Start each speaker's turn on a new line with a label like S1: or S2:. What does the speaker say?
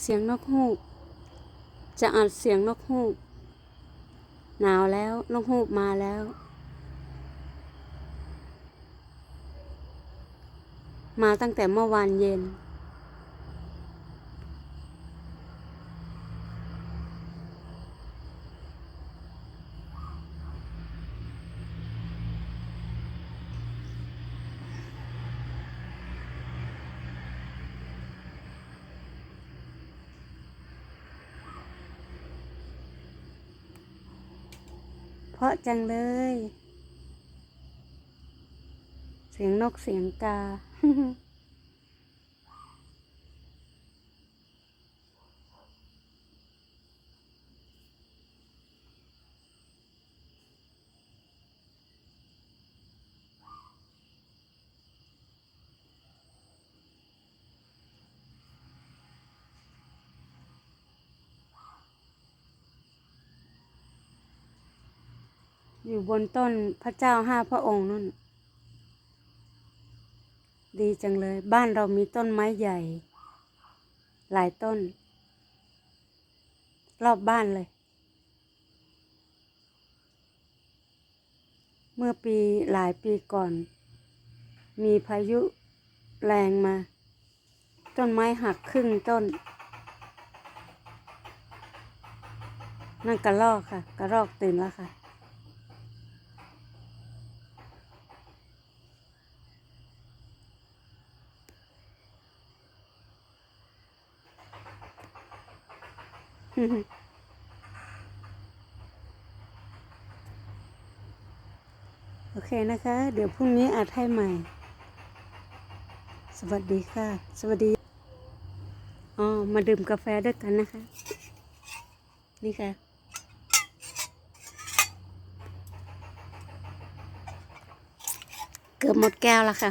S1: เสียงนกฮูก จะอัดเสียงนกฮูก หนาวแล้วนกฮูกมาแล้ว มาตั้งแต่เมื่อวานเย็น เพราะจังเลย เสียงนกเสียงกา อยู่บนต้นพระเจ้าห้าพระองค์นั่น ดีจังเลย บ้านเรามีต้นไม้ใหญ่ หลายต้น รอบบ้านเลย เมื่อปีหลายปีก่อน มีพายุแรงมา ต้นไม้หักครึ่งต้น นั่นกระรอกค่ะ กระรอกตื่นแล้วค่ะ โอเคนะคะ เดี๋ยวพรุ่งนี้อัดให้ใหม่ สวัสดีค่ะ สวัสดี อ๋อ มาดื่มกาแฟด้วยกันนะคะ นี่ค่ะ เกือบหมดแก้วแล้วค่ะ